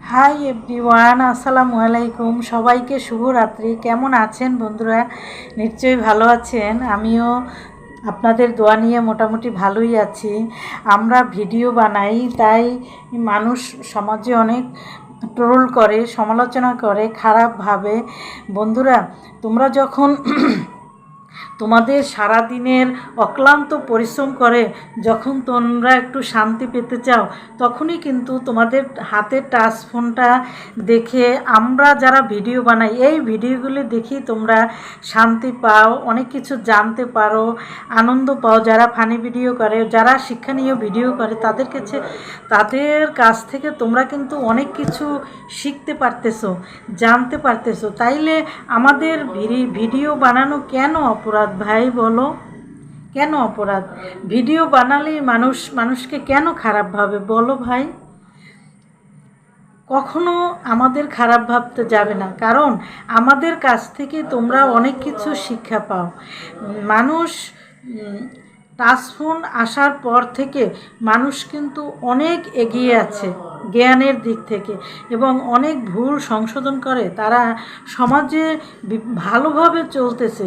Hi everyone আসসালামু আলাইকুম। সবাইকে শুভরাত্রি। কেমন আছেন বন্ধুরা? নিশ্চয়ই ভালো আছেন। আমিও আপনাদের দোয়া নিয়ে মোটামুটি ভালোই আছি। আমরা ভিডিও বানাই, তাই মানুষ সমাজে অনেক ট্রোল করে, সমালোচনা করে খারাপভাবে বন্ধুরা, তোমরা যখন তোমাদের সারা দিনের অক্লান্ত পরিশ্রম করে, যখন তোমরা একটু শান্তি পেতে চাও, তখনই কিন্তু তোমাদের হাতের টাচ ফোনটা দেখে আমরা যারা ভিডিও বানাই, এই ভিডিওগুলি দেখি তোমরা শান্তি পাও, অনেক কিছু জানতে পারো, আনন্দ পাও। যারা ফানি ভিডিও করে, যারা শিক্ষণীয় ভিডিও করে, তাদের কাছে, তাদের কাছ থেকে তোমরা কিন্তু অনেক কিছু শিখতে পারতেছো, জানতে পারতেছো। তাইলে আমাদের ভিডি- ভিডিও বানানো কেন অপরাধ? ভাই বলো। কেন অপরাধ? ভিডিও বানালেই মানুষ, মানুষকে কেন খারাপ ভাবে? বলো ভাই। কখনো আমাদের খারাপ ভাবতে যাবে না। কারণ আমাদের কাছ থেকে তোমরা অনেক কিছু শিক্ষা পাও। মানুষ টাচফোন আসার পর থেকে মানুষ কিন্তু অনেক এগিয়ে আছে। জ্ঞানের দিক থেকে এবং অনেক ভুল সংশোধন করে, তারা সমাজে ভালোভাবে চলতেছে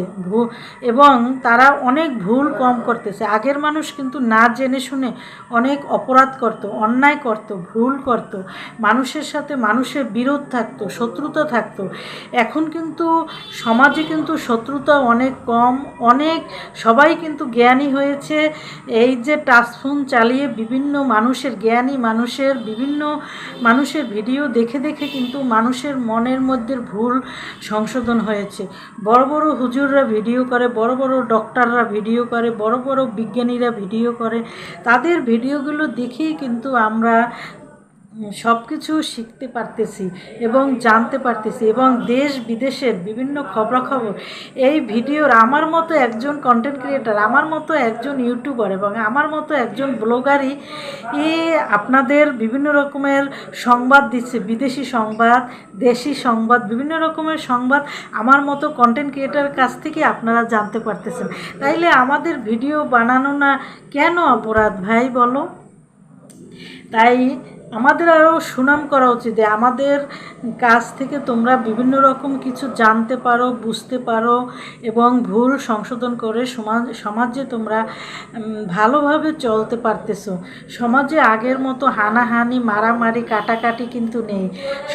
এবং তারা অনেক ভুল কম করতেছে। আগের মানুষ কিন্তু না জেনে শুনে অনেক অপরাধ করত, অন্যায় করত, ভুল করত, মানুষের সাথে মানুষের বিরোধ থাকতো, শত্রুতা থাকতো। এখন কিন্তু সমাজে কিন্তু শত্রুতা অনেক কম, অনেক, সবাই কিন্তু জ্ঞানী হয়েছে। এই যে টাচফোন চালিয়ে বিভিন্ন মানুষের, জ্ঞানী মানুষের বিভিন্ন মানুষের ভিডিও দেখে দেখে কিন্তু মানুষের মনের মধ্যে ভুল সংশোধন হয়েছে। বড় বড় হুজুররা ভিডিও করে, বড় বড় ডক্টররা ভিডিও করে, বড় বড় বিজ্ঞানীরা ভিডিও করে। তাদের ভিডিওগুলো দেখেই কিন্তু আমরা সব কিছু শিখতে পারতেছি এবং জানতে পারতেছি এবং দেশ বিদেশের বিভিন্ন খবরাখবর। এই ভিডিওর আমার মতো একজন কন্টেন্ট ক্রিয়েটার আমার মতো একজন ইউটিউবার এবং আমার মতো একজন ব্লগারই আপনাদের বিভিন্ন রকমের সংবাদ দিচ্ছে, বিদেশি সংবাদ, দেশি সংবাদ, বিভিন্ন রকমের সংবাদ আমার মতো কন্টেন্ট ক্রিয়েটার কাছ থেকে আপনারা জানতে পারতেছেন। তাইলে আমাদের ভিডিও বানানো না কেন অপরাধ ভাই বলো? তাই আমাদের আরও সুনাম করা উচিত আমাদের কাছ থেকে তোমরা বিভিন্ন রকম কিছু জানতে পারো, বুঝতে পারো এবং ভুল সংশোধন করে সমাজ, সমাজে তোমরা ভালোভাবে চলতে পারতেছো। সমাজে আগের মতো হানাহানি, মারামারি, কাটাকাটি কিন্তু নেই।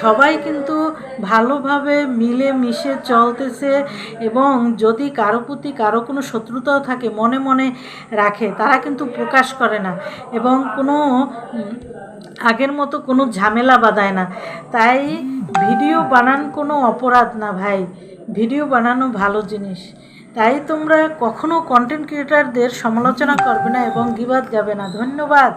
সবাই কিন্তু ভালোভাবে মিলে মিশে চলতেছে এবং যদি কারও প্রতি কারও কোনো শত্রুতাও থাকে, মনে মনে রাখে, তারা কিন্তু প্রকাশ করে না। এবং কোনো আগের মতো কোনো ঝামেলা বাঁধায় না। তাই ভিডিও বানান কোনো অপরাধ না ভাই। ভিডিও বানানো ভালো জিনিস। তাই তোমরা কখনো কন্টেন্ট ক্রিয়েটারদের সমালোচনা করবে না এবং গিবাদ যাবে না। ধন্যবাদ।